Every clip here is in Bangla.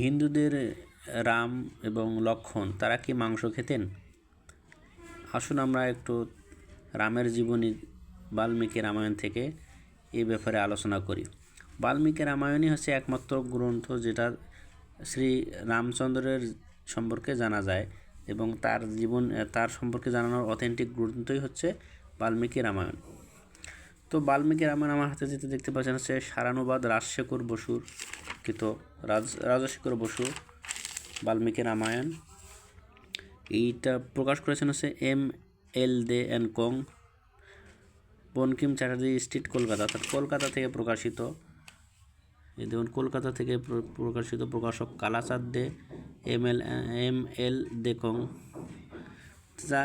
হিন্দুদের রাম এবং লক্ষ্মণ তারা কি মাংস খেতেন? আসুন আমরা একটু রামের জীবনী বাল্মীকি রামায়ণ থেকে এই ব্যাপারে আলোচনা করি। বাল্মীকি রামায়ণই হচ্ছে একমাত্র গ্রন্থ যেটা শ্রী রামচন্দ্রের সম্পর্কে জানা যায় এবং তার জীবন, তার সম্পর্কে জানানোর অথেন্টিক গ্রন্থই হচ্ছে বাল্মীকি রামায়ণ। তো বাল্মীকি রামায়ণ আমার হাতে যেতে দেখতে পাচ্ছেন হচ্ছে সারানুবাদ রাজশেখর বসুর কৃত রাজ, রাজশেখর বসু, বাল্মীকি রামায়ণ। এইটা প্রকাশ করেছেন হচ্ছে M L Dey and Co, Bankim Chatterjee street Kolkata. অর্থাৎ কলকাতা থেকে প্রকাশিত। এই দেখুন, কলকাতা থেকে প্রকাশিত প্রকাশক Kalachand De, M L M L De কং। যা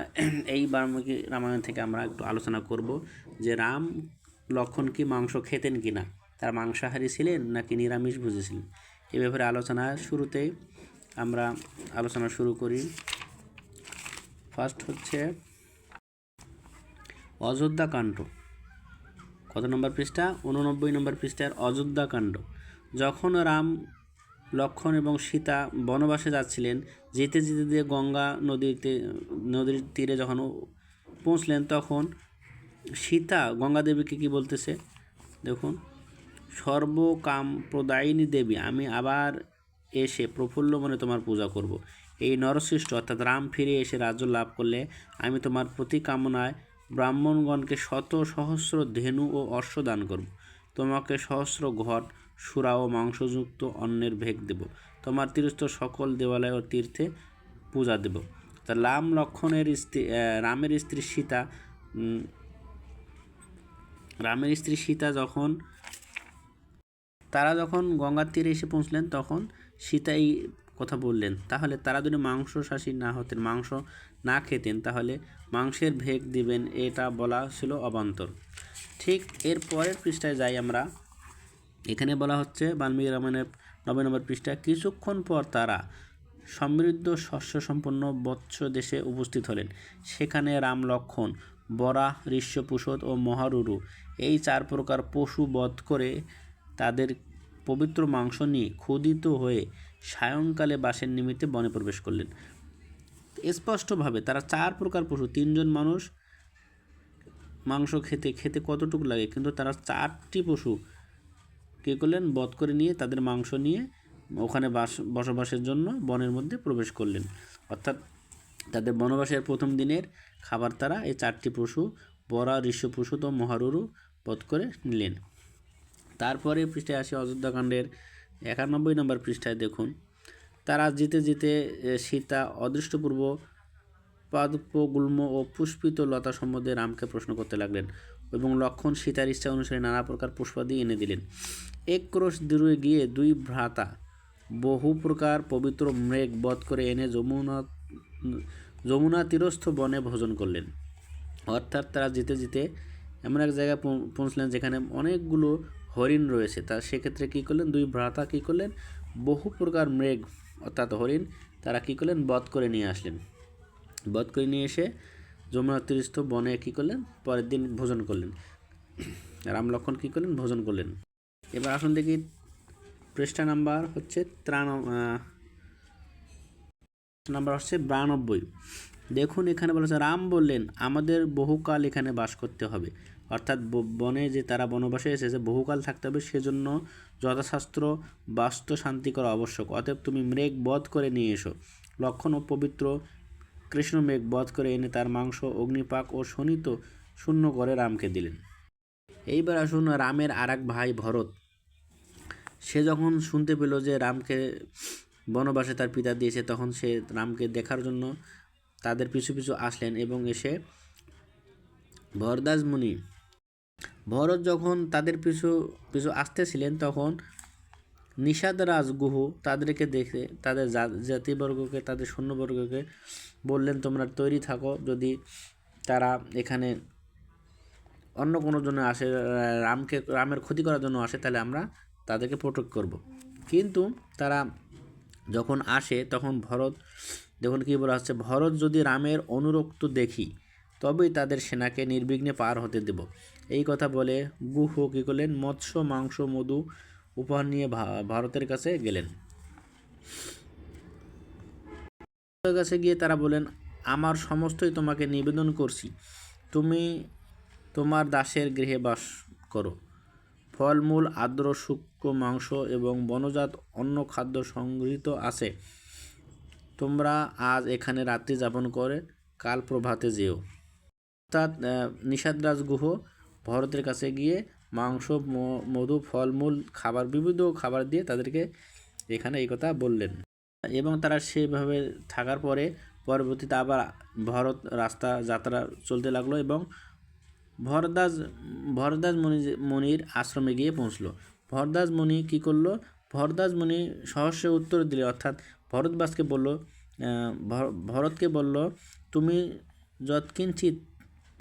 এই বাল্মীকি রামায়ণ থেকে আমরা একটু আলোচনা করব যে রাম লক্ষণ কি মাংস খেতেন কি না তার মাংসাহারী ছিলেন নাকি নিরামিষ বুঝেছিলেন এ ব্যাপারে আলোচনা শুরুতেই আমরা আলোচনা শুরু করি। ফার্স্ট হচ্ছে অযোধ্যাকাণ্ড কত নম্বর পৃষ্ঠা? উননব্বই নম্বর পৃষ্ঠার অযোধ্যাকাণ্ড যখন রাম, লক্ষণ এবং সীতা বনবাসে যাচ্ছিলেন, যেতে যেতে দিয়ে গঙ্গা নদীতে, নদীর তীরে যখন পৌঁছলেন, তখন সীতা গঙ্গা দেবীকে কী বলতেছে? দেখুন। সর্বকাম প্রদায়িনী দেবী, আমি আবার এসে প্রফুল্ল মনে তোমার পূজা করব। এই নরসৃষ্ট অর্থাৎ রাম ফিরে এসে রাজ্য লাভ করলে আমি তোমার প্রতি কামনায় ব্রাহ্মণগণকে শত সহস্র ধেনু ও অশ্ব দান করব। তোমাকে সহস্র ঘট, সুরা ও মাংসযুক্ত অন্নের ভেগ দেব। তোমার তীর্থ সকল দেবালয় ও তীর্থে পূজা দেব। তা রাম লক্ষণের স্ত্রী রামের স্ত্রী সীতা রামের স্ত্রী সীতা যখন তারা যখন গঙ্গার তীরে এসে পৌঁছলেন, তখন সীতা এই কথা বললেন, তাহলে তারা যদি মাংস শাসী না হতেন, মাংস না খেতেন, তাহলে মাংসের ভেগ দিবেন, এটা বলা ছিল অবান্তর। ঠিক এর পরের পৃষ্ঠায় যাই আমরা। এখানে বলা হচ্ছে, বাল্মীকি রামায়ণের নব্বই নম্বর পৃষ্ঠা কিছুক্ষণ পর তারা সমৃদ্ধ শস্য সম্পন্ন বৎস দেশে উপস্থিত হলেন। সেখানে রাম লক্ষণ, বরা, ঋষ্যপুষদ ও মহারুরু এই চার প্রকার পশু বধ করে তাদের পবিত্র মাংস নিয়ে ক্ষুদিত হয়ে সায়ংকালে বাসের নিমিত্তে বনে প্রবেশ করলেন। স্পষ্টভাবে তারা চার প্রকার পশু, তিনজন মানুষ, মাংস খেতে খেতে কতটুকু লাগে, কিন্তু তারা চারটি পশু কী করলেন? বধ করে নিয়ে তাদের মাংস নিয়ে ওখানে বাস, বসবাসের জন্য বনের মধ্যে প্রবেশ করলেন। অর্থাৎ তাদের বনবাসের প্রথম দিনের খাবার তারা এই চারটি পশু, বরা ঋষ্যপশু তো মহারুরু বধ করে নিলেন। তারপরে পৃষ্ঠায় আসি অযোধ্যাকাণ্ডের একানব্বই নম্বর পৃষ্ঠায় দেখুন। তারা যেতে যেতে সীতা অদৃষ্টপূর্ব পাদপ গুল্ম ও পুষ্পিত লতা সম্বন্ধে রামকে প্রশ্ন করতে লাগলেন এবং লক্ষণ সীতার ইচ্ছা অনুসারে নানা প্রকার পুষ্পাদি এনে দিলেন। এক ক্রোশ দূরে গিয়ে দুই ভ্রাতা বহু প্রকার পবিত্র মৃগ বধ করে এনে যমুনা যমুনা তীরস্থ বনে ভোজন করলেন। অর্থাৎ তারা যেতে যেতে এমন এক জায়গায় পৌঁছলেন যেখানে অনেকগুলো হরিণ রয়েছে। তা সেক্ষেত্রে কী করলেন? দুই ভ্রাতা কী করলেন? বহু প্রকার মৃগ, অর্থাৎ হরিণ, তারা কী করলেন? বধ করে নিয়ে আসলেন। বধ করে নিয়ে এসে যমুনা তীরস্থ বনে কী করলেন? পরের দিন ভোজন করলেন। রাম লক্ষণ কী করলেন? ভোজন করলেন। এবার আসুন দেখি পৃষ্ঠা নাম্বার হচ্ছে ত্রাণ নাম্বার হচ্ছে বিরানব্বই দেখুন এখানে বলা হচ্ছে, রাম বললেন, আমাদের বহুকাল এখানে বাস করতে হবে। অর্থাৎ বনে যে তারা বনবাসে এসেছে বহুকাল থাকতে হবে, সেজন্য যথাশাস্ত্র বাস্তু শান্তি করা আবশ্যক। অতএব তুমি মৃগ বধ করে নিয়ে এসো। লক্ষণ ও পবিত্র কৃষ্ণ মেঘ বধ করে এনে তার মাংস, অগ্নিপাক ও শোণিত শূন্য করে রামকে দিলেন। এইবার আসুন রামের আর ভাই ভরত। সে যখন শুনতে পেল যে রামকে বনবাসে তার পিতা দিয়েছে, তখন সে রামকে দেখার জন্য তাদের পিছু পিছু আসলেন এবং এসে ভরদাস মুনি ভরত যখন তাদের পিছু পিছু আসতেছিলেন, তখন নিষাদ রাজ গুহ তাদেরকে দেখে, তাদের জাতিবর্গকে, তাদের সৈন্যবর্গকে বললেন, তোমরা তৈরি থাকো, যদি তারা এখানে অন্য কোনো জন্য আসে, রামকে, রামের ক্ষতি করার জন্য আসে, তাহলে আমরা তাদেরকে প্রোটেক্ট করব। কিন্তু তারা যখন আসে, তখন ভরত, দেখুন কী বলা হচ্ছে, ভরত যদি রামের অনুরক্ত দেখি, তবেই তাদের সেনাকে নির্বিঘ্নে পার হতে দেব। এই কথা বলে গুহ কী করলেন? মৎস্য, মাংস, মধু উপহার নিয়ে ভারতের কাছে গেলেন। কাছে গিয়ে তারা বলেন আমার সমস্তই তোমাকে নিবেদন করছি। তুমি তোমার দাসের গৃহে বাস করো। ফলমূল, আর্দ্র শুষ্ক মাংস এবং বনজাত অন্য খাদ্য সংগৃহীত আছে। তোমরা আজ এখানে রাত্রি যাপন করে কাল প্রভাতে যেও। অর্থাৎ নিষাদরাজ গুহ ভরতের কাছে গিয়ে মাংস মধু, ফলমূল, খাবার বিবিধ খাবার দিয়ে তাদেরকে এখানে এই কথা বললেন। এবং তারা সেভাবে থাকার পরে পরবর্তীতে আবার ভরত রাস্তা যাত্রা চলতে লাগল এবং ভরদাস ভরদাস মুনি মুনির আশ্রমে গিয়ে পৌঁছলো। ভরদাস মুনি কি করল? ভরদাস মুনি সহস্য উত্তর দিলে, অর্থাৎ ভরতবাসকে বলল ভরতকে বলল, তুমি যৎকিঞ্চিত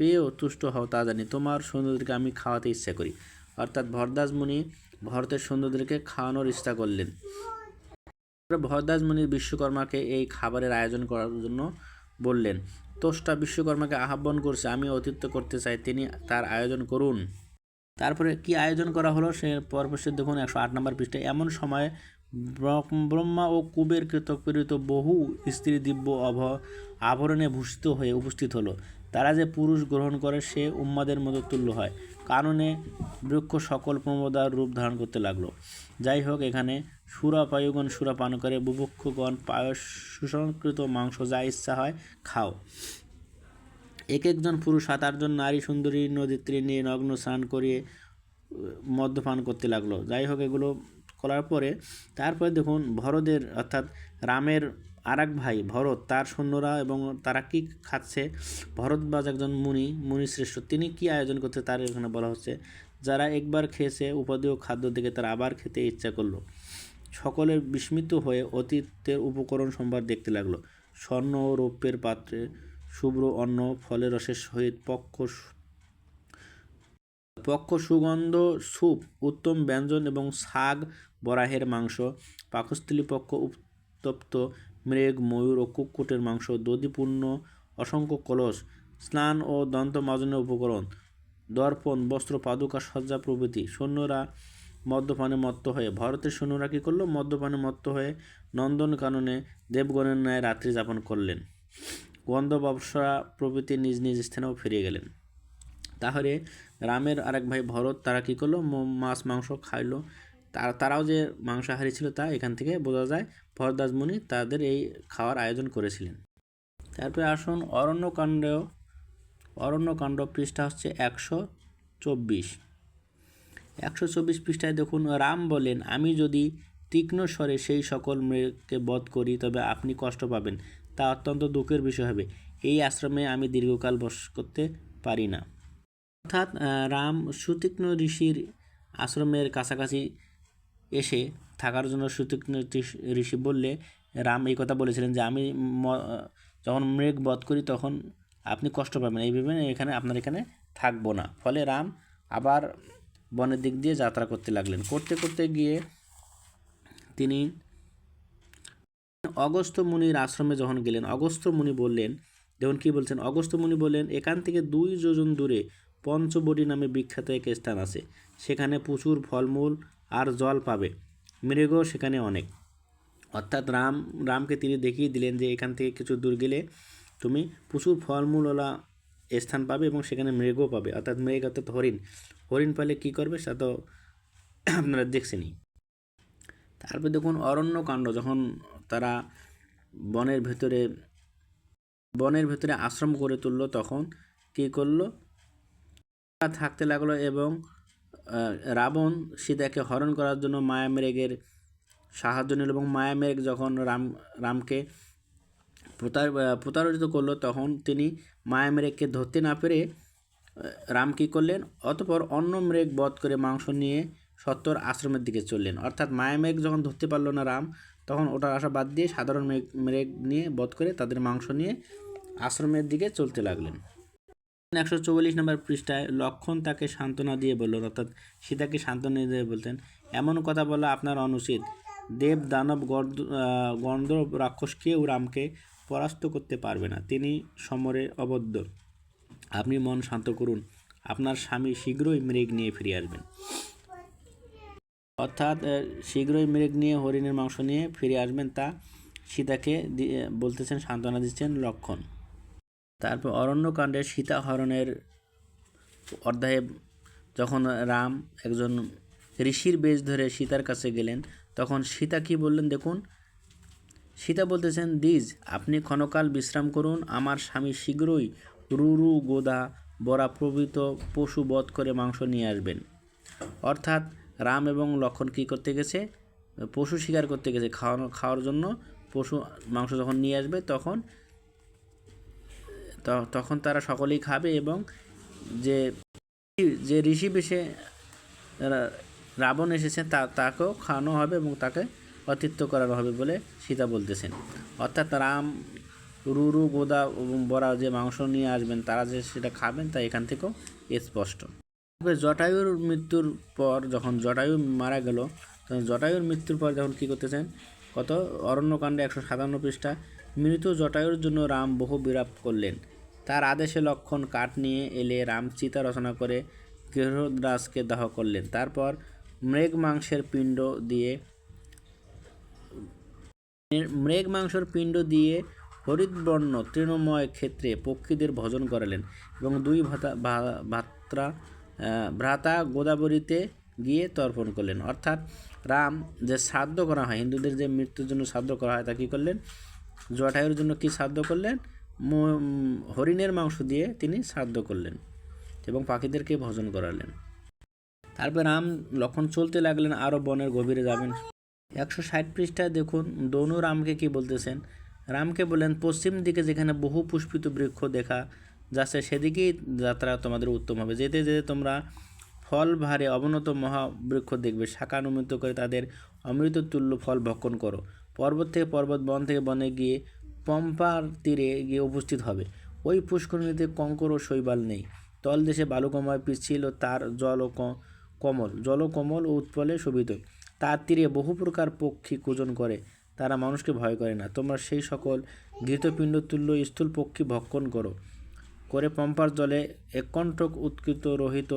পেয়েও তুষ্ট হও, তা জানি। তোমার সৈন্যদেরকে আমি খাওয়াতে ইচ্ছা করি। অর্থাৎ ভরদাস মুনি ভরতের সৈন্যদেরকে খাওয়ানোর ইচ্ছা করলেন। ভরদাস মুনির বিশ্বকর্মাকে এই খাবারের আয়োজন করার জন্য বললেন, তোষ্টা বিশ্বকর্মাকে আহ্বান করছে, আমি অতিথ্য করতে চাই, তিনি তার আয়োজন করুন। তারপরে কি আয়োজন করা হলো, সে পরপক্ষে দেখুন একশো আট নম্বর পৃষ্ঠায় এমন সময় ব্রহ্মা ও কুবের কৃতক প্রেরিত বহু স্ত্রী দিব্য অভ আভরণে ভূষিত হয়ে উপস্থিত হলো। তারা যে পুরুষ গ্রহণ করে, সে উম্মাদের মতো তুল্য হয়। কারণে বৃক্ষ সকল প্রমোদার রূপ ধারণ করতে লাগল। যাই হোক, এখানে সুরা পায়ুগণ, সুরা পান করে বুভুক্ষগণ, পায়স সুসংকৃত মাংস, যা ইচ্ছা হয়, খাও। এক একজন পুরুষ সাত আটজন নারী সুন্দরী নদীর নিয়ে নগ্ন স্নান করিয়ে মদ্যপান করতে লাগল। যাই হোক, এগুলো করার পরে, তারপরে দেখুন ভরদের অর্থাৎ রামের আর এক ভাই, ভরত, তার সৈন্যরা এবং তারা কি খাচ্ছে? ভরতবাজ একজন মুনি মুনি শ্রেষ্ঠ। তিনি কি আয়োজন করছে তার এখানে বলা হচ্ছে? যারা একবার খেয়েছে উপাদেয় খাদ্য দেখে তারা আবার খেতে ইচ্ছা করল। সকলে বিস্মিত হয়ে অতীতের উপকরণ সম্ভার দেখতে লাগল। স্বর্ণ ও রৌপ্যের পাত্রে শুভ্র অন্ন, ফলের রসের সহিত পক্ষ পক্ষ সুগন্ধ, স্যুপ, উত্তম ব্যঞ্জন এবং শাক বরাহের মাংস। পাকস্থলী পক্ষ উত্তপ্ত। মৃগ, ময়ূর ও কুক্কুটের মাংস, দধিপূর্ণ, অসংখ্য কলস, স্নান ও দন্ত মাজনের উপকরণ, দর্পণ, বস্ত্র, পাদুকা সজ্জা প্রভৃতি। সৈন্যরা মদ্যপানে মত্ত হয়ে, ভারতের সৈন্যরা কী করল? মদ্যপানে মত্ত হয়ে নন্দনকাননে দেবগণের ন্যায় রাত্রি যাপন করলেন। গন্ধ ব্যবসা প্রভৃতি নিজ নিজ স্থানেও ফিরে গেলেন। তাহলে রামের আরেক ভাই ভরত, তারা কী করল? মাছ, মাংস খাইলো। তারা, তারাও যে মাংসাহারী ছিল তা এখান থেকে বোঝা যায় ভরদাস মুনি তাদের এই খাওয়ার আয়োজন করেছিলেন। তারপরে আসুন অরণ্যকাণ্ড অরণ্যকাণ্ড পৃষ্ঠা হচ্ছে একশো চব্বিশ। একশো চব্বিশ পৃষ্ঠায় দেখুন, রাম বলেন, আমি যদি তীক্ষ্ণ স্বরে সেই সকল মেয়েকে বধ করি, তবে আপনি কষ্ট পাবেন। তা অত্যন্ত দুঃখের বিষয় হবে। এই আশ্রমে আমি দীর্ঘকাল বস করতে পারি না। অর্থাৎ রাম সুতীক্ষ্ণ ঋষির আশ্রমের কাছাকাছি এসে থাকার জন্য সুতীক্ষ্ণ ঋষ- বললে, রাম, এই কথা বলেছিলেন যে আমি যখন মৃগ বধ করি তখন আপনি কষ্ট পাবেন। এই ভেবে এখানে, আপনার এখানে থাকব না। ফলে রাম আবার বনের দিক দিয়ে যাত্রা করতে লাগলেন। করতে করতে গিয়ে তিনি অগস্ত্য মুনির আশ্রমে যখন গেলেন, অগস্ত্য মুনি বললেন, দেখুন কি বলছেন, অগস্ত্য মুনি বললেন, এখান থেকে দুই যোজন দূরে পঞ্চবটি নামে বিখ্যাত এক স্থান আছে। সেখানে প্রচুর ফলমূল আর জল পাবে। মৃগও সেখানে অনেক। অর্থাৎ রাম, রামকে তিনি দেখিয়ে দিলেন যে এখান থেকে কিছু দূর গেলে তুমি প্রচুর ফলমূলওয়ালা স্থান পাবে এবং সেখানে মৃগও পাবে। অর্থাৎ মৃগ, অর্থাৎ হরিণ। হরিণ পালে কী করবে সেটা তো আপনারা দেখছেনই। তারপর দেখুন অরণ্যকাণ্ড। যখন তারা বনের ভেতরে বনের ভেতরে আশ্রম করে তুললো, তখন কী করল? থাকতে লাগল এবং রাবণ সীতাকে হরণ করার জন্য মায়ামেরেগের সাহায্য নিল এবং মায়ামেরেগ যখন রাম, রামকে প্রতার প্রতারিত করল, তখন তিনি মায়ামেরেগকে ধরতে না পেরে রাম কী করলেন? অতপর অন্য মৃগ বধ করে মাংস নিয়ে সত্তর আশ্রমের দিকে চললেন। অর্থাৎ মায়ামেঘ যখন ধরতে পারল না রাম, তখন ওটার আশা বাদ দিয়ে সাধারণ মেঘ মেঘ নিয়ে বধ করে তাদের মাংস নিয়ে আশ্রমের দিকে চলতে লাগলেন। একশো চৌচল্লিশ নম্বর পৃষ্ঠায় লক্ষণ তাকে সান্ত্বনা দিয়ে বললেন অর্থাৎ সীতাকে সান্ত্বনা দিয়ে বলতেন, এমন কথা বলা আপনার অনুচিত। দেব দানব গর্দ গন্ধর্ব রাক্ষস কেউ রামকে পরাস্ত করতে পারবে না। তিনি সমরে অবদ্ধ। আপনি মন শান্ত করুন। আপনার স্বামী শীঘ্রই মৃগ নিয়ে ফিরে আসবেন। অর্থাৎ শীঘ্রই মৃগ নিয়ে হরিণের মাংস নিয়ে ফিরে আসবেন তা সীতাকে বলতেছেন, সান্ত্বনা দিচ্ছেন লক্ষণ। তারপর অরণ্যকাণ্ডে সীতা হরণের অধ্যায়ে যখন রাম একজন ঋষির বেশ ধরে সীতার কাছে গেলেন, তখন সীতা কি বললেন, দেখুন, সীতা বলতেছেন দিজ আপনি ক্ষণকাল বিশ্রাম করুন, আমার স্বামী শীঘ্রই রুরু গোদা বরা প্রভৃত পশু বধ করে মাংস নিয়ে আসবেন। অর্থাৎ রাম এবং লক্ষণ কী করতে গেছে? পশু শিকার করতে গেছে। খাওয়ানো, খাওয়ার জন্য পশু মাংস যখন নিয়ে আসবে, তখন তখন তারা সকলেই খাবে এবং যে যে ঋষি বেশে রাবণ এসেছে, তা, তাকেও খাওয়ানো হবে এবং তাকে অতিথ্য করানো হবে বলে সীতা বলতেছেন। অর্থাৎ রাম, রুরু, গোদা এবং বড়া যে মাংস নিয়ে আসবেন, তারা যে সেটা খাবেন তা এখান থেকেও স্পষ্ট। জটায়ুর মৃত্যুর পর যখন জটায়ু মারা গেল তখন জটায়ুর মৃত্যুর পর যখন কী করতেছেন, কত অরণ্যকাণ্ডে একশো সাতান্ন পৃষ্ঠা মৃত জটায়ুর জন্য রাম বহু বিরাপ করলেন। তার আদেশে লক্ষণ কাঠ নিয়ে এলে রাম চিতা রচনা করে গৃহরাজকে দাহ করলেন। তারপর মৃগ মাংসের পিণ্ড দিয়ে মৃগ মাংসের পিণ্ড দিয়ে হরিতবর্ণ তৃণময় ক্ষেত্রে পক্ষীদের ভজন করালেন এবং দুই ভাতা ভাত্রা ভ্রাতা গোদাবরীতে গিয়ে তর্পণ করলেন। অর্থাৎ রাম যে শ্রাদ্ধ করা হয়, হিন্দুদের যে মৃত্যুর জন্য শ্রাদ্ধ করা হয় তা কী করলেন? জটায়ুর জন্য কি শ্রাদ্ধ করলেন? হরিণের মাংস দিয়ে তিনি শ্রাদ্ধ করলেন এবং পাখিদেরকে ভজন করালেন। তারপর রাম লক্ষণ চলতে লাগলেন আরও বনের গভীরে যাবেন। একশো ষাট পৃষ্ঠায় দেখুন, দনু রামকে কি বলতেছেন? রামকে বলেন পশ্চিম দিকে যেখানে বহু পুষ্পিত বৃক্ষ দেখা যাচ্ছে, সেদিকেই যাত্রা তোমাদের উত্তম হবে। যেতে যেতে তোমরা ফল ভারে অবনত মহাবৃক্ষ দেখবে। শাখানুমিত করে তাদের অমৃত তুল্য ফল ভক্ষণ করো। পর্বত থেকে পর্বত বন থেকে বনে গিয়ে পম্পার তীরে গিয়ে উপস্থিত হবে। ওই পুষ্করিণীতে কঙ্কর ও শৈবাল নেই। তলদেশে বালুকময় পিচ্ছিল, তার জল ও কমল। জল কমল ও উৎপলে শোভিত। তার তীরে বহু প্রকার পক্ষী কূজন করে। তারা মানুষকে ভয় করে না। তোমরা সেই সকল ঘৃতপিণ্ড, তুল্য, স্থূল পক্ষী ভক্ষণ করো। করে পম্পার জলে এককণ্ঠক উৎকৃত রহিত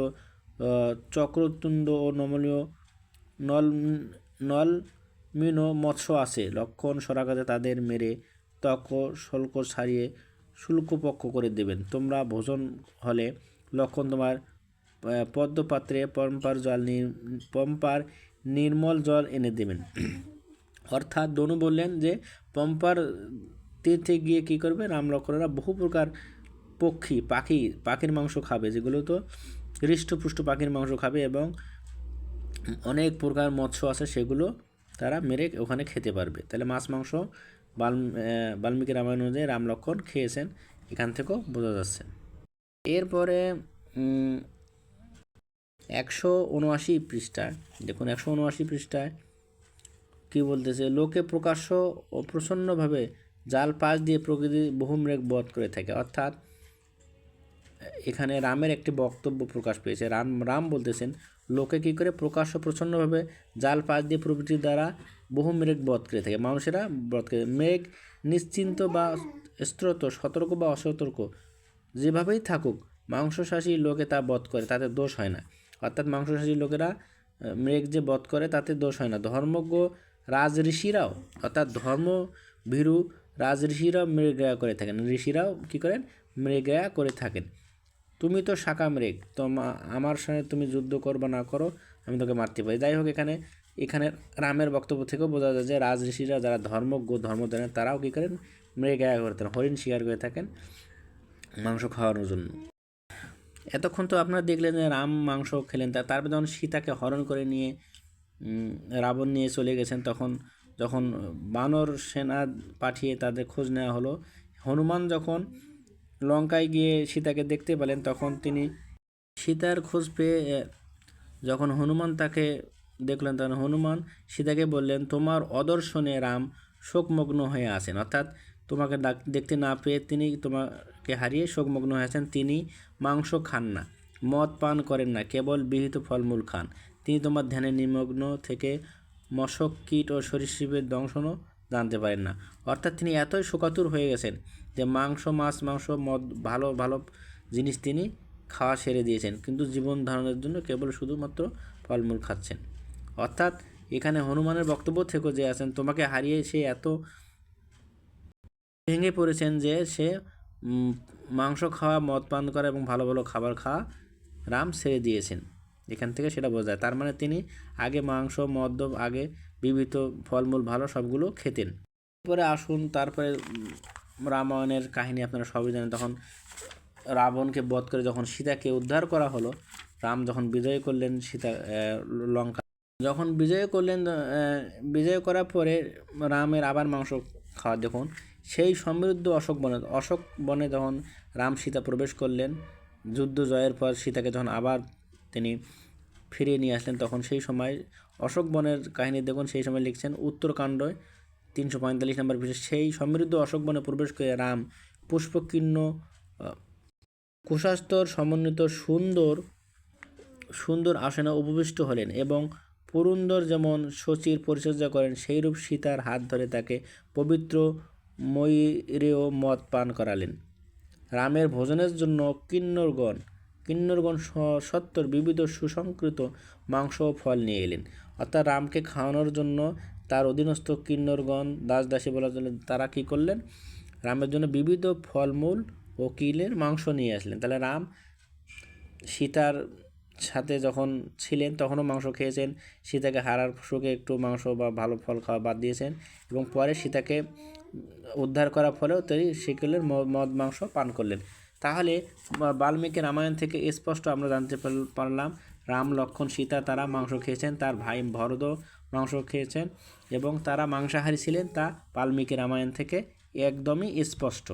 চক্রতুণ্ড ও নমনীয় নল নল মিনো মৎস্য আছে। লক্ষণ সরাকাতে তাদের মেরে তক শুল্ক ছাড়িয়ে শুল্ক পক্ষ করে দেবেন। তোমরা ভোজন হলে লক্ষণ তোমার পদ্মপাত্রে পম্পার জল পম্পার নির্মল জল এনে দেবেন। অর্থাৎ দনু বললেন যে, পম্পার তীর্থে গিয়ে কী করবে রাম লক্ষণরা বহু প্রকার পক্ষী, পাখি, পাখির মাংস খাবে, যেগুলো তো হৃষ্টপুষ্ট পাখির মাংস খাবে এবং অনেক প্রকার মৎস্য আছে, সেগুলো তারা মেরে ওখানে খেতে পারবে। তাহলে মাছ মাংস বাল্মীকি রামায়ণ অনুযায়ী রাম লক্ষণ খেয়েছেন, এখান থেকেও বোঝা যাচ্ছে। এরপরে একশো উনআশি পৃষ্ঠায়, দেখুন একশো উনআশি পৃষ্ঠায় কি বলতেছে, লোকে প্রকাশ্য ও প্রসন্নভাবে জাল পাশ দিয়ে প্রকৃতি বহু মৃগ বধ করে থাকে। অর্থাৎ, এখানে রামের একটি বক্তব্য প্রকাশ পেয়েছে। রাম রাম বলতেছেন, লোকে কী করে প্রকাশ্য প্রচণ্ডভাবে জাল পাশ দিয়ে প্রকৃতির দ্বারা বহু বধ করে থাকে। মানুষেরা বধ করে। মেঘ নিশ্চিন্ত বা স্ত্রত সতর্ক বা অসতর্ক, যেভাবেই থাকুক, মাংসশাসী লোকে তা বধ করে, তাতে দোষ হয় না। অর্থাৎ মাংসশাসী লোকেরা মেঘ যে বধ করে, তাতে দোষ হয় না। ধর্মজ্ঞ রাজ ঋষিরাও অর্থাৎ ধর্ম ভীরু রাজ ঋষিরাও মৃগয়া করে থাকেন। ঋষিরাও কী করেন? মৃগয়া করে থাকেন। তুমি তো শাখা মৃগ তোমা, আমার সঙ্গে তুমি যুদ্ধ করবা না করো, আমি তোকে মারতে পারি। যাই হোক, এখানে এখানে রামের বক্তব্য থেকেও বোঝা যায় যে রাজ ঋষিরা যারা ধর্মজ্ঞ ধর্ম দেন তারাও কী করেন? মৃগয়া করে থাকেন হরিণ শিকার করে থাকেন মাংস খাওয়ানোর জন্য। এতক্ষণ তো আপনারা দেখলেন যে রাম মাংস খেলেন তারপর যখন সীতাকে হরণ করে নিয়ে রাবণ নিয়ে চলে গেছেন। তখন, যখন বানর সেনা পাঠিয়ে তাদের খোঁজ নেওয়া হলো, হনুমান যখন লঙ্কায় গিয়ে সীতাকে দেখতে পেলেন, তখন তিনি সীতার খোঁজ পেয়ে যখন হনুমান তাকে দেখলেন তখন হনুমান সীতাকে বললেন, তোমার অদর্শনে রাম শোকমগ্ন হয়ে আছেন। অর্থাৎ তোমাকে দেখতে না পেয়ে তিনি তোমাকে হারিয়ে শোকমগ্ন হয়ে আছেন। তিনি মাংস খান না, মদ পান করেন না, কেবল বিহিত ফলমূল খান। তিনি তোমার ধ্যানে নিমগ্ন থেকে মশক, কীট ও সরীসৃপের দংশনও জানতে পারেন না। অর্থাৎ তিনি এতই শোকাতুর হয়ে গেছেন যে মাংস, মাছ, মাংস, মদ, ভালো ভালো জিনিস তিনি খাওয়া সেরে দিয়েছেন। কিন্তু জীবন ধারণের জন্য কেবল শুধুমাত্র ফলমূল খাচ্ছেন। অর্থাৎ এখানে হনুমানের বক্তব্য থেকে যে আছেন, তোমাকে হারিয়ে সে এত ভেঙে পড়েছেন যে সে মাংস খাওয়া, মদ পান করা এবং ভালো ভালো খাবার খাওয়া রাম ছেড়ে দিয়েছেন। এখান থেকে সেটা বোঝা যায়। তার মানে তিনি আগে মাংস মদ্য আগে বিবিধ ফলমূল ভালো সবগুলো খেতেন। তারপরে আসুন, তারপরে রামায়ণের কাহিনী আপনারা সবই জানেন। তখন রাবণকে বধ করে যখন সীতাকে উদ্ধার করা হলো, রাম যখন বিজয় করলেন, সীতা লঙ্কা যখন বিজয় করলেন বিজয় করার পরে রামের আবার মাংস খাওয়া, দেখুন, সেই সমৃদ্ধ অশোক বনে অশোক বনে যখন রাম সীতা প্রবেশ করলেন, যুদ্ধ জয়ের পর সীতাকে যখন আবার তিনি ফিরিয়ে নিয়ে আসলেন, তখন সেই সময় অশোক বনের কাহিনী দেখুন, সেই সময় লিখছেন উত্তরকাণ্ডয় তিনশো পঁয়তাল্লিশ নম্বর বিশেষ সেই সমৃদ্ধ অশোক বনে প্রবেশ করে রাম পুষ্পকীর্ণ কুশাস্তর সমন্বিত সুন্দর সুন্দর আসনে উপবিষ্ট হলেন এবং পুরন্দর যেমন শচীর পরিচর্যা করেন, সেইরূপ সীতার হাত ধরে তাকে পবিত্র ময়ূরেও মদ পান করালেন। রামের ভোজনের জন্য কিন্নরগণ কিন্নরগণ সত্তর বিবিধ সুসংকৃত মাংস ও ফল নিয়ে এলেন। অর্থাৎ রামকে খাওয়ানোর জন্য তার অধীনস্থ কিন্নরগণ দাস দাসী বলা চলে তারা কী করলেন? রামের জন্য বিবিধ ফলমূল ও কিলের মাংস নিয়ে আসলেন। তাহলে রাম সীতার সাথে যখন ছিলেন তখনও মাংস খেয়েছেন। সীতাকে হারার সুখে একটু মাংস বা ভালো ফল খাওয়া বাদ দিয়েছেন এবং পরে সীতাকে উদ্ধার করার ফলেও তিনি ম- মদ মাংস পান করলেন। তাহলে বাল্মীকি রামায়ণ থেকে স্পষ্ট আমরা জানতে পারলাম, রাম লক্ষ্মণ সীতা তারা মাংস খেয়েছেন, তার ভাই ভরদ মাংস খেয়েছেন এবং তারা মাংসাহারী ছিলেন তা বাল্মীকি রামায়ণ থেকে একদমই স্পষ্ট।